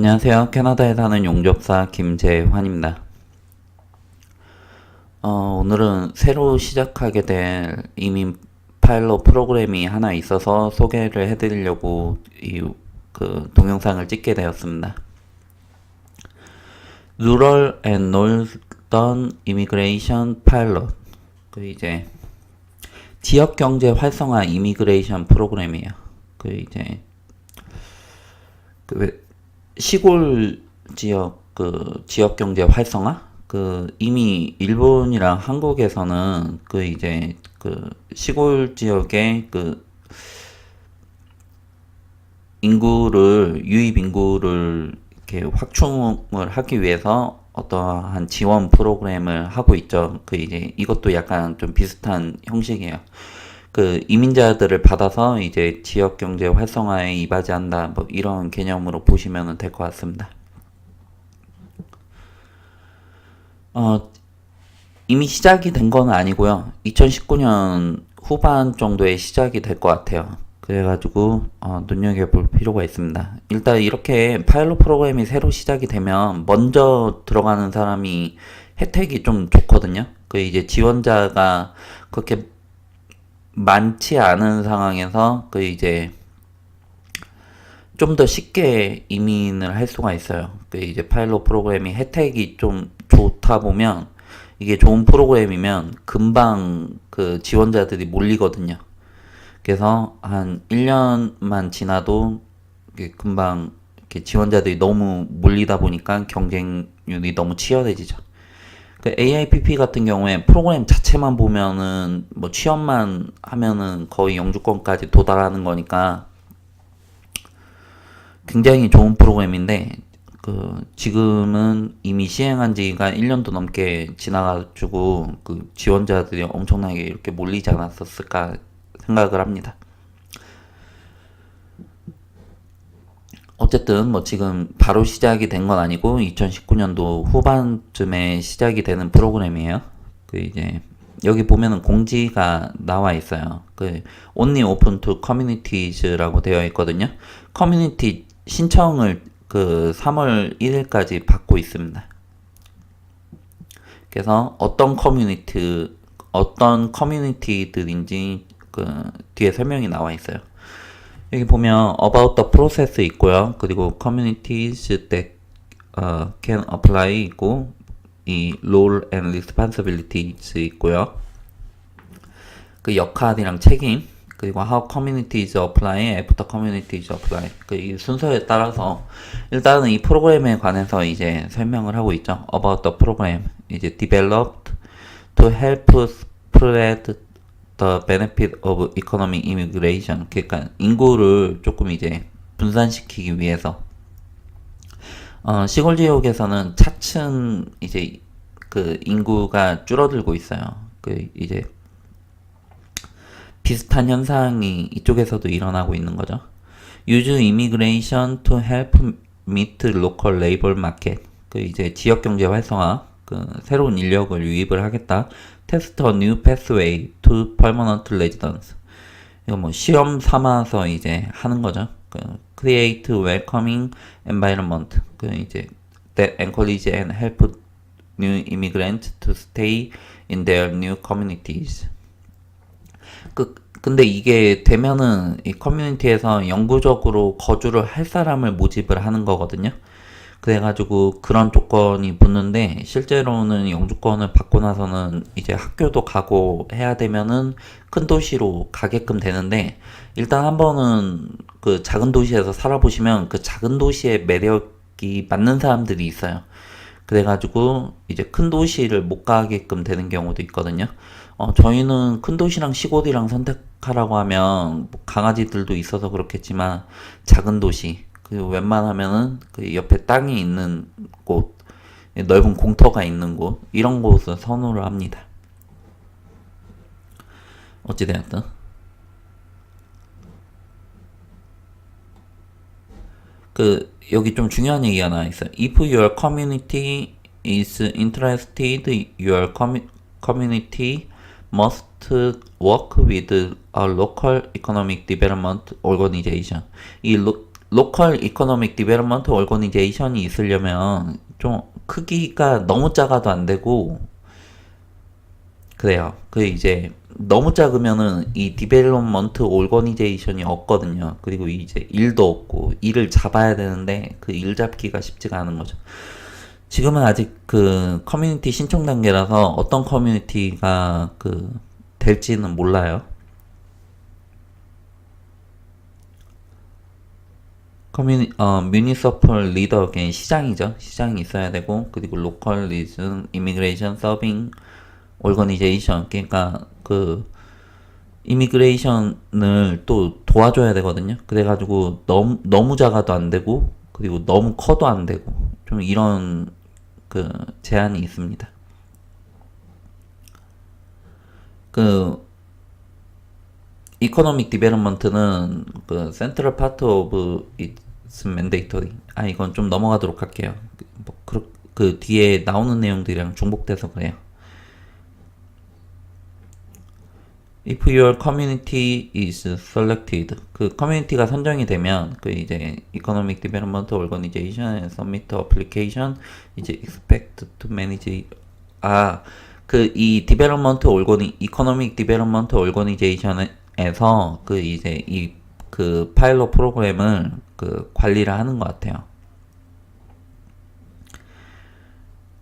안녕하세요. 캐나다에 사는 용접사 김재환입니다. 어, 오늘은 새로 시작하게 될 이민 파일럿 프로그램이 하나 있어서 소개를 해드리려고 이 그 동영상을 찍게 되었습니다. Rural and Northern 그 이제 지역 경제 활성화 이미그레이션 프로그램이에요. 그 이제 그 시골 지역 그 지역 경제 활성화 그 이미 일본이랑 한국에서는 그 이제 그 시골 지역의 그 인구를 유입 인구를 이렇게 확충을 하기 위해서 어떠한 지원 프로그램을 하고 있죠. 그 이제 이것도 약간 좀 비슷한 형식이에요. 그 이민자들을 받아서 이제 지역 경제 활성화에 이바지한다 뭐 이런 개념으로 보시면 될 것 같습니다. 어, 이미 시작이 된 건 아니고요. 2019년 후반 정도에 시작이 될 것 같아요. 그래가지고 어, 눈여겨볼 필요가 있습니다. 일단 이렇게 파일럿 프로그램이 새로 시작이 되면 먼저 들어가는 사람이 혜택이 좀 좋거든요. 그 이제 지원자가 그렇게 많지 않은 상황에서 그 이제 좀 더 쉽게 이민을 할 수가 있어요. 그 이제 파일럿 프로그램이 혜택이 좀 좋다 보면 이게 좋은 프로그램이면 금방 그 지원자들이 몰리거든요. 그래서 한 1년만 지나도 금방 지원자들이 너무 몰리다 보니까 경쟁률이 너무 치열해지죠. 그 AIPP 같은 경우에 프로그램 자체만 보면은 뭐 취업만 하면은 거의 영주권까지 도달하는 거니까 굉장히 좋은 프로그램인데 그 지금은 이미 시행한 지가 1년도 넘게 지나가지고 그 지원자들이 엄청나게 이렇게 몰리지 않았었을까 생각을 합니다. 어쨌든 뭐 지금 바로 시작이 된 건 아니고 2019년도 후반쯤에 시작이 되는 프로그램이에요. 그 이제 여기 보면은 공지가 나와 있어요. 그 only open to communities라고 되어 있거든요. 커뮤니티 신청을 그 3월 1일까지 받고 있습니다. 그래서 어떤 커뮤니티 어떤 커뮤니티들인지 그 뒤에 설명이 나와 있어요. 여기 보면 about the process 있고요. 그리고 communities that uh, can apply 있고 이 role and responsibilities 있고요. 그 역할이랑 책임 그리고 how communities apply, after communities apply 그 순서에 따라서 일단은 이 프로그램에 관해서 이제 설명을 하고 있죠. about the program 이제 developed to help spread the benefit of economic immigration. 그러니까 인구를 조금 이제 분산시키기 위해서 어, 시골 지역에서는 차츰 이제 그 인구가 줄어들고 있어요. 그 이제 비슷한 현상이 이쪽에서도 일어나고 있는 거죠. Use immigration to help meet local labor market. 그 이제 지역 경제 활성화, 그 새로운 인력을 유입을 하겠다. Test a new pathway to permanent residence. 이거 뭐 시험 삼아서 이제 하는 거죠. 그 create welcoming environment. 그 이제 that encourage and help new immigrants to stay in their new communities. 그 근데 이게 되면은 이 커뮤니티에서 영구적으로 거주를 할 사람을 모집을 하는 거거든요. 그래가지고 그런 조건이 붙는데 실제로는 영주권을 받고 나서는 이제 학교도 가고 해야 되면은 큰 도시로 가게끔 되는데 일단 한 번은 그 작은 도시에서 살아보시면 그 작은 도시의 매력이 맞는 사람들이 있어요. 그래가지고 이제 큰 도시를 못 가게끔 되는 경우도 있거든요. 어, 저희는 큰 도시랑 시골이랑 선택하라고 하면 뭐 강아지들도 있어서 그렇겠지만 작은 도시 그 웬만하면은 그 옆에 땅이 있는 곳 넓은 공터가 있는 곳 이런 곳을 선호를 합니다. 어찌되었든 그 여기 좀 중요한 얘기가 나와 있어요. If your community is interested, your community must work with a local economic development organization. 이 로, 로컬 이코노믹 디벨롭먼트 얼거니제이션이 있으려면 좀 크기가 너무 작아도 안 되고 그래요. 그 이제 너무 작으면은 이 디벨롭먼트 올거니제이션이 없거든요. 그리고 이제 일도 없고 일을 잡아야 되는데 그 일 잡기가 쉽지가 않은 거죠. 지금은 아직 그 커뮤니티 신청 단계라서 어떤 커뮤니티가 그 될지는 몰라요. 커뮤니 어 리더게 시장이죠. 시장이 있어야 되고 그리고 로컬 리즌 이미그레이션 서빙 올거니제이션 그러니까 그 이미그레이션을 또 도와줘야 되거든요. 그래가지고 너무 너무 작아도 안 되고 그리고 너무 커도 안 되고 좀 이런 그 제한이 있습니다. 그 이코노믹 디벨롭먼트는 그 센트럴 파트 오브 이츠 맨데이터리 아 이건 좀 넘어가도록 할게요. 뭐 그, 그 뒤에 나오는 내용들이랑 중복돼서 그래요. If your community is selected, 그 커뮤니티가 선정이 되면 그 이제 Economic Development Organization and Submit Application 이제 expect to manage 아 그 이 Development Organi Economic Development Organization 에서 그 이제 이 그 파일럿 프로그램을 그 관리를 하는 것 같아요.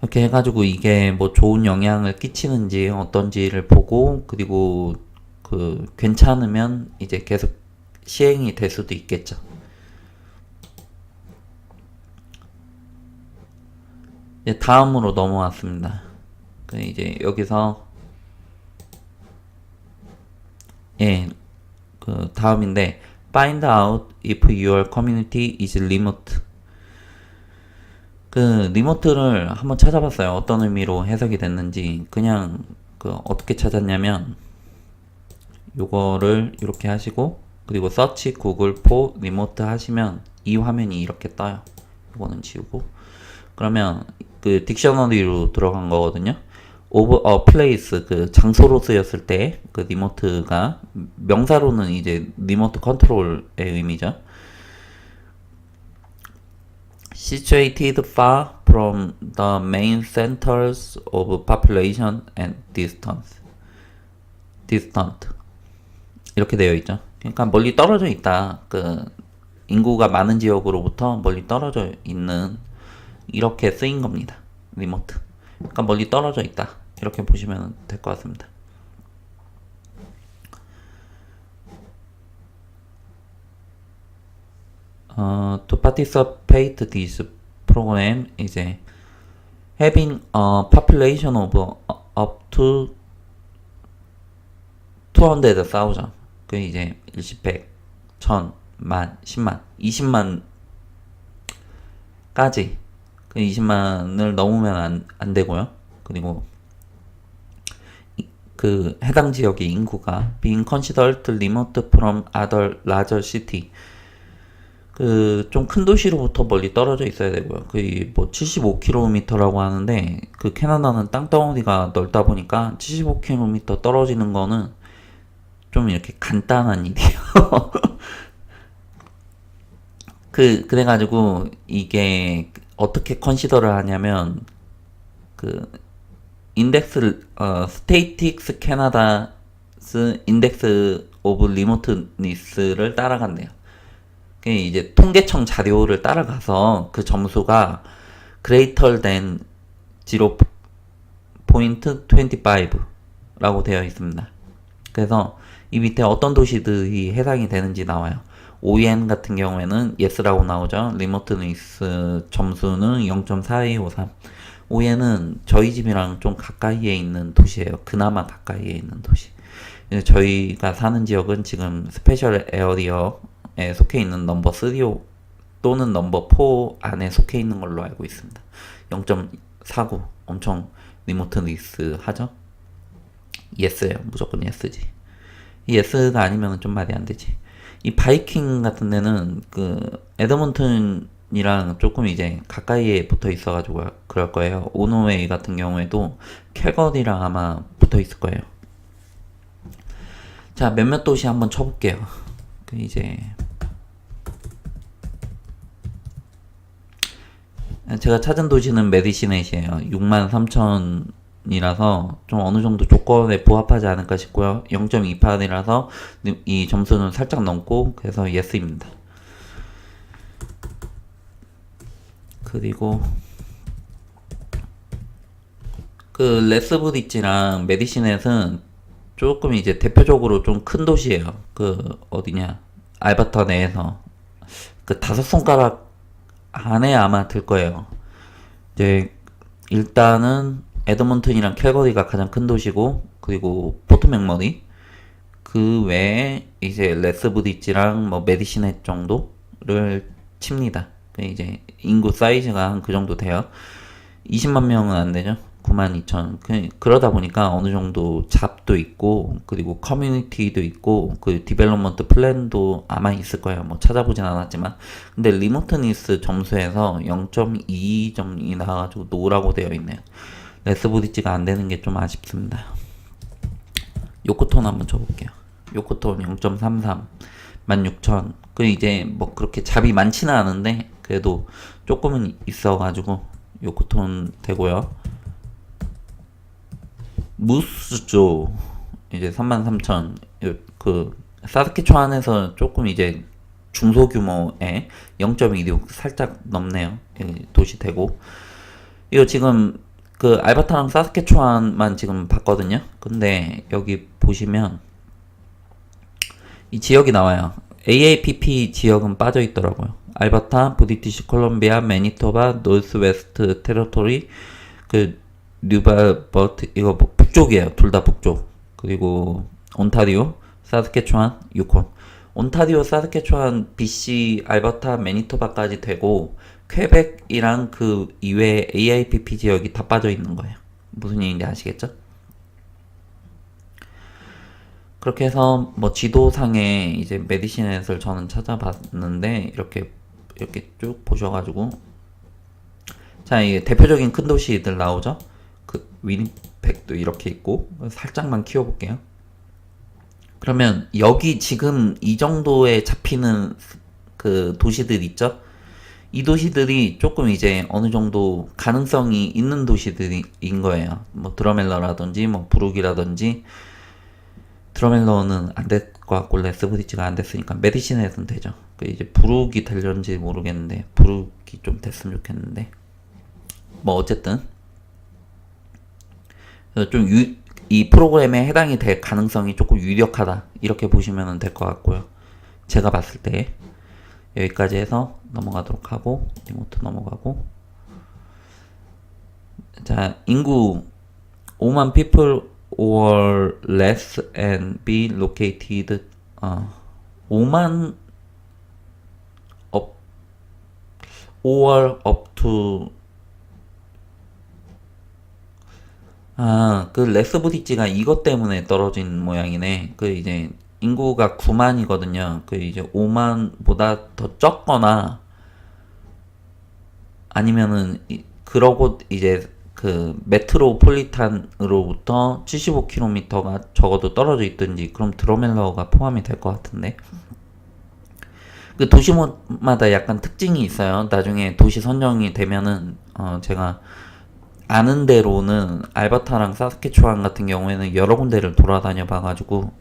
이렇게 해가지고 이게 뭐 좋은 영향을 끼치는지 어떤지를 보고 그리고 그 괜찮으면 이제 계속 시행이 될 수도 있겠죠. 이제 다음으로 넘어왔습니다. 그 이제 여기서 예, 그 다음인데 find out if your community is remote. 그 리모트를 한번 찾아봤어요. 어떤 의미로 해석이 됐는지 그냥 그 어떻게 찾았냐면 요거를 이렇게 하시고 그리고 서치 구글 포 리모트 하시면 이 화면이 이렇게 떠요. 이거는 지우고 그러면 그 딕셔너리로 들어간 거거든요. 오브 어 플레이스 그 장소로 쓰였을 때 그 리모트가 명사로는 이제 리모트 컨트롤의 의미죠. situated far from the main centers of population and distance. distant. 이렇게 되어 있죠. 그러니까 멀리 떨어져 있다. 그 인구가 많은 지역으로부터 멀리 떨어져 있는 이렇게 쓰인 겁니다. 리모트. 그러니까 멀리 떨어져 있다. 이렇게 보시면 될 것 같습니다. 어, to participate this program 이제 having a population of up to 200,000 그 이제 일십100 1000, 만, 10만, 20만 까지 그 20만을 넘으면 안, 안 되고요. 그리고 이- 그 해당 지역의 인구가 being considered remote from other larger city 그 좀 큰 도시로부터 멀리 떨어져 있어야 되고요. 그 뭐 75km라고 하는데 그 캐나다는 땅덩어리가 넓다 보니까 75km 떨어지는 거는 좀 이렇게 간단한 일이에요. 그 그래가지고 이게 어떻게 컨시더를 하냐면 그 인덱스 어 스테이틱스 캐나다스 인덱스 오브 리모트니스를 따라간대요. 그 이제 통계청 자료를 따라가서 그 점수가 greater than 0.25라고 되어 있습니다. 그래서 이 밑에 어떤 도시들이 해당이 되는지 나와요. OEN 같은 경우에는 yes라고 나오죠. 리모트니스 점수는 0.4253. OEN은 저희 집이랑 좀 가까이에 있는 도시예요. 그나마 가까이에 있는 도시. 저희가 사는 지역은 지금 스페셜 에어리어에 속해 있는 넘버 3 또는 넘버 4 안에 속해 있는 걸로 알고 있습니다. 0.49 엄청 리모트니스 하죠? 예스예요. 무조건 예스지. 이 예스가 아니면 좀 말이 안 되지. 이 바이킹 같은 데는 그 에드먼튼 이랑 조금 이제 가까이에 붙어 있어가지고 그럴 거예요. 오노웨이 같은 경우에도 캘거리랑 아마 붙어 있을 거예요. 자 몇몇 도시 한번 쳐볼게요. 그 이제 제가 찾은 도시는 메디시넷이에요. 6만 3천이라서 좀 어느 정도 조건에 부합하지 않을까 싶고요. 0.28이라서 이 점수는 살짝 넘고 그래서 예스입니다. 그리고 그 레스브리지랑 메디시넷은 조금 이제 대표적으로 좀 큰 도시예요. 그 어디냐 알버타 내에서 그 다섯 손가락 안에 아마 들 거예요. 이제 일단은 에드먼튼이랑 캘거리가 가장 큰 도시고 그리고 포트 맥머리 그 외에 이제 레스브리지랑 뭐 메디시넷 정도를 칩니다. 그 이제 인구 사이즈가 한 그 정도 돼요. 20만 명은 안 되죠. 9만 2천. 그, 그러다 보니까 어느 정도 잡도 있고, 그리고 커뮤니티도 있고, 그 디벨롭먼트 플랜도 아마 있을 거예요. 뭐 찾아보진 않았지만. 근데 리모트니스 점수에서 0.2점이 나와가지고 노라고 되어 있네요. 레스브리지가 안 되는 게 좀 아쉽습니다. 요코톤 한번 쳐볼게요. 요코톤 0.33. 16,000. 그 이제 뭐 그렇게 잡이 많지는 않은데, 그래도 조금은 있어가지고, 요코톤 되고요. 무스조 이제 33,000. 그 사스키초안에서 조금 이제 중소규모의 0.26 살짝 넘네요. 이 도시 되고. 이거 지금 그 알바타랑 사스케초안만 지금 봤거든요. 근데 여기 보시면 이 지역이 나와요. AAPP 지역은 빠져 있더라고요. 알버타, 브리티시 콜롬비아, 매니토바, 노스웨스트 테리토리, 그 뉴발버트 이거 뭐 북쪽이에요. 둘 다 북쪽. 그리고 온타리오, 사스케초안, 유콘. 온타리오, 사스케초안, BC, 알버타, 매니토바까지 되고 퀘벡이랑 그 이외에 AIPP 지역이 다 빠져 있는 거예요. 무슨 얘기인지 아시겠죠? 그렇게 해서 뭐 지도상에 이제 메디시넷을 저는 찾아봤는데 이렇게 이렇게 쭉 보셔가지고 자 이게 대표적인 큰 도시들 나오죠? 그 위니펙도 이렇게 있고 살짝만 키워볼게요. 그러면 여기 지금 이 정도에 잡히는 그 도시들 있죠? 이 도시들이 조금 이제 어느 정도 가능성이 있는 도시들인 거예요. 뭐 드러멜러라든지 뭐 부룩이라든지 드러멜러는 안될것 같고 레스브리지가 안 됐으니까 메디시넷은 되죠. 그 이제 부룩이 될런지 모르겠는데 부룩이 좀 됐으면 좋겠는데 뭐 어쨌든 좀이 프로그램에 해당이 될 가능성이 조금 유력하다 이렇게 보시면 될 것 같고요. 제가 봤을 때 여기까지 해서 넘어가도록 하고 리모트 넘어가고 자 인구 5만 people or less and be located 어, 5만 up or up to 아, 그 레스브리지가 이것 때문에 떨어진 모양이네. 그 이제 인구가 9만이거든요. 그 이제 5만보다 더 적거나 아니면은 이- 그러고 이제 그 메트로폴리탄으로부터 75km가 적어도 떨어져 있든지 그럼 드로멜러가 포함이 될 것 같은데 그 도시마다 약간 특징이 있어요. 나중에 도시 선정이 되면은 어 제가 아는 대로는 알버타랑 사스케추안 같은 경우에는 여러 군데를 돌아다녀 봐가지고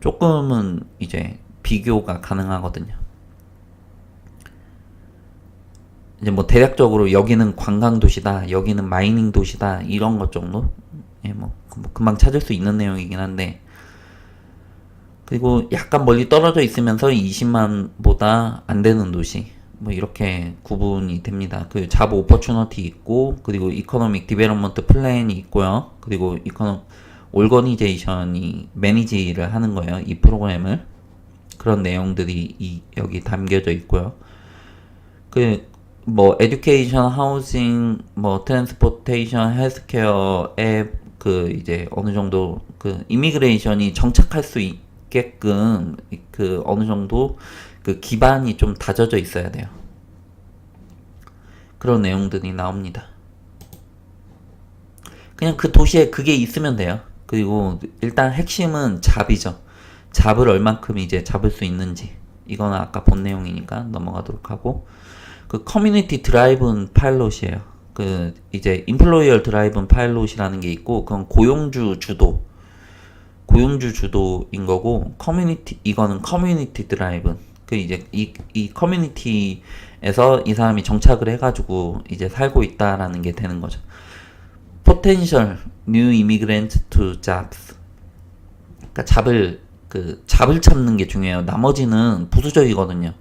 조금은 이제 비교가 가능하거든요. 이제 뭐 대략적으로 여기는 관광 도시다, 여기는 마이닝 도시다 이런 것 정도, 예, 뭐, 그- 뭐 금방 찾을 수 있는 내용이긴 한데 그리고 약간 멀리 떨어져 있으면서 20만보다 안 되는 도시, 뭐 이렇게 구분이 됩니다. 그 잡 오퍼추너티 있고 그리고 이코노믹 디벨롭먼트 플랜이 있고요. 그리고 이코노 올거니제이션이 매니지를 하는 거예요. 이 프로그램을 그런 내용들이 이 여기 담겨져 있고요. 그 뭐 에듀케이션, 하우싱, 뭐 트랜스포테이션, 헬스케어 앱그 이제 어느 정도 그 이미그레이션이 정착할 수 있게끔 그 어느 정도 그 기반이 좀 다져져 있어야 돼요. 그런 내용들이 나옵니다. 그냥 그 도시에 그게 있으면 돼요. 그리고 일단 핵심은 잡이죠. 잡을 얼만큼 이제 잡을 수 있는지. 이거는 아까 본 내용이니까 넘어가도록 하고. 그 커뮤니티 드라이브는 파일럿이에요. 그 이제 인플로이어 드라이브는 파일럿이라는 게 있고 그건 고용주 주도 고용주 주도인 거고 커뮤니티 이거는 커뮤니티 드라이브 그 이제 이, 이 커뮤니티에서 이 사람이 정착을 해가지고 이제 살고 있다라는 게 되는 거죠. potential new immigrant to jobs 그러니까 잡을 그 잡을 찾는 게 중요해요. 나머지는 부수적이거든요.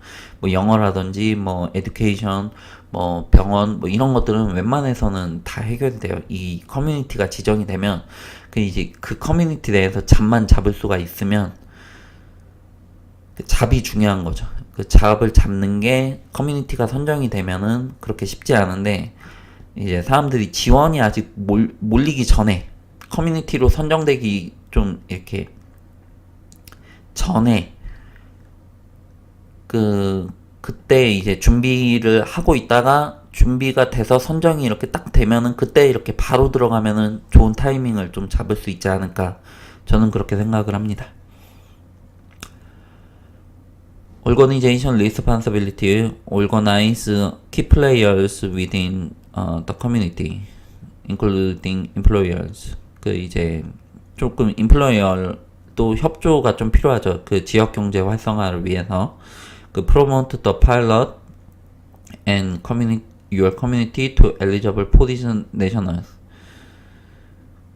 뭐 영어라든지 뭐 에듀케이션, 뭐 병원 뭐 이런 것들은 웬만해서는 다 해결돼요. 이 커뮤니티가 지정이 되면 그 이제 그 커뮤니티 내에서 잡만 잡을 수가 있으면 그 잡이 중요한 거죠. 그 잡을 잡는 게 커뮤니티가 선정이 되면은 그렇게 쉽지 않은데 이제 사람들이 지원이 아직 몰, 몰리기 전에 커뮤니티로 선정되기 좀 이렇게 전에 그 그때 이제 준비를 하고 있다가 준비가 돼서 선정이 이렇게 딱 되면은 그때 이렇게 바로 들어가면은 좋은 타이밍을 좀 잡을 수 있지 않을까 저는 그렇게 생각을 합니다. Organization responsibility organize key players within uh, the community, including employers. 그 이제 조금 employer도 협조가 좀 필요하죠. 그 지역 경제 활성화를 위해서 그 promote the pilot and community your community to eligible position nationals.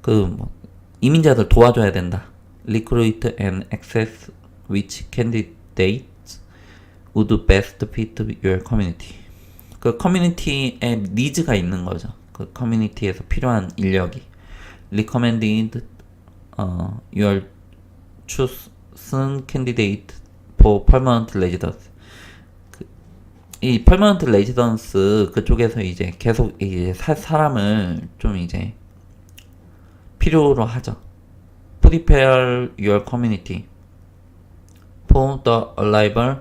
그 뭐 이민자들 도와줘야 된다. Recruit and access which candidates would best fit your community. 그 커뮤니티에 니즈가 있는 거죠. 그 커뮤니티에서 필요한 인력이 recommended uh, your chosen candidate for permanent residence. 그, 이 permanent residence 그쪽에서 이제 계속 이제 살 사람을 좀 이제 필요로 하죠. Prepare your community for the arrival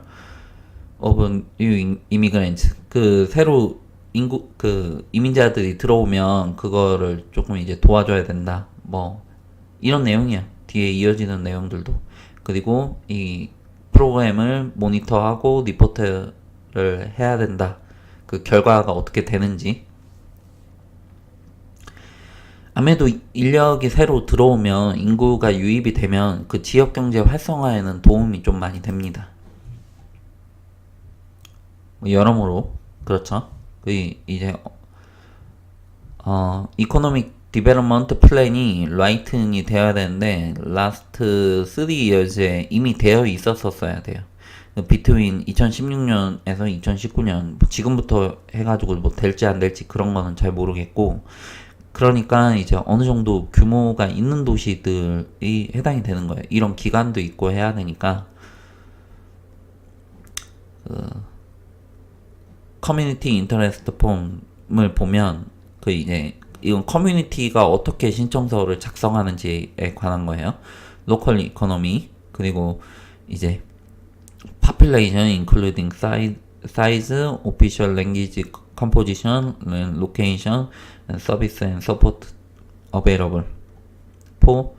of new immigrants. 그 새로 인구 그 이민자들이 들어오면 그거를 조금 이제 도와줘야 된다. 뭐 이런 내용이야. 뒤에 이어지는 내용들도 그리고 이 프로그램을 모니터하고 리포트를 해야 된다. 그 결과가 어떻게 되는지. 아무래도 인력이 새로 들어오면 인구가 유입이 되면 그 지역 경제 활성화에는 도움이 좀 많이 됩니다. 뭐 여러모로 그렇죠. 그 이제 어 이코노믹 디벨롭먼트 플랜이 라이튼이 되어야 되는데 라스트 3 years에 이미 되어 있었었어야 돼요. 비트윈 2016년에서 2019년 지금부터 해가지고 뭐 될지 안 될지 그런 거는 잘 모르겠고 그러니까 이제 어느 정도 규모가 있는 도시들이 해당이 되는 거예요. 이런 기간도 있고 해야 되니까 그 커뮤니티 인터레스트 폼을 보면 그 이제 이건 커뮤니티가 어떻게 신청서를 작성하는지에 관한 거예요. 로컬 이코노미 그리고 이제 population including size, size, official language composition, location, service and support available for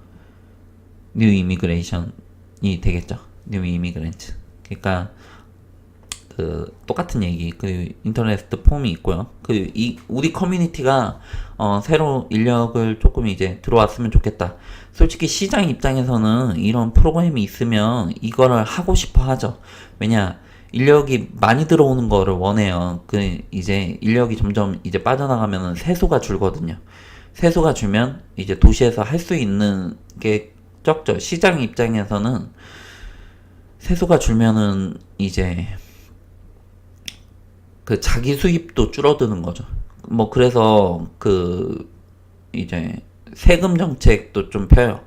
new immigration이 되겠죠. new immigrant. 그러니까 그 똑같은 얘기 그 인터넷 폼이 있고요. 그 이 우리 커뮤니티가 어 새로 인력을 조금 이제 들어왔으면 좋겠다. 솔직히 시장 입장에서는 이런 프로그램이 있으면 이거를 하고 싶어 하죠. 왜냐 인력이 많이 들어오는 거를 원해요. 그 이제 인력이 점점 이제 빠져나가면은 세수가 줄거든요. 세수가 줄면 이제 도시에서 할 수 있는 게 적죠. 시장 입장에서는 세수가 줄면은 이제 그 자기 수입도 줄어드는 거죠. 뭐 그래서 그 이제 세금 정책도 좀 펴요.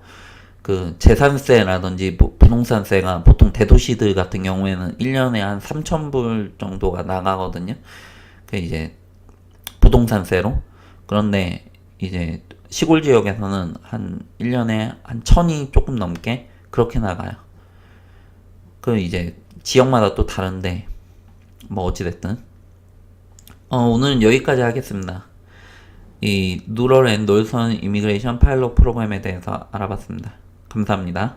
그 재산세라든지 뭐 부동산세가 보통 대도시들 같은 경우에는 1년에 한 3,000불 정도가 나가거든요. 그 이제 부동산세로. 그런데 이제 시골 지역에서는 한 1년에 한 천이 조금 넘게 그렇게 나가요. 그 이제 지역마다 또 다른데 뭐 어찌됐든 어, 오늘은 여기까지 하겠습니다. 이 누럴 앤 놀선 이미그레이션 파일럿 프로그램에 대해서 알아봤습니다. 감사합니다.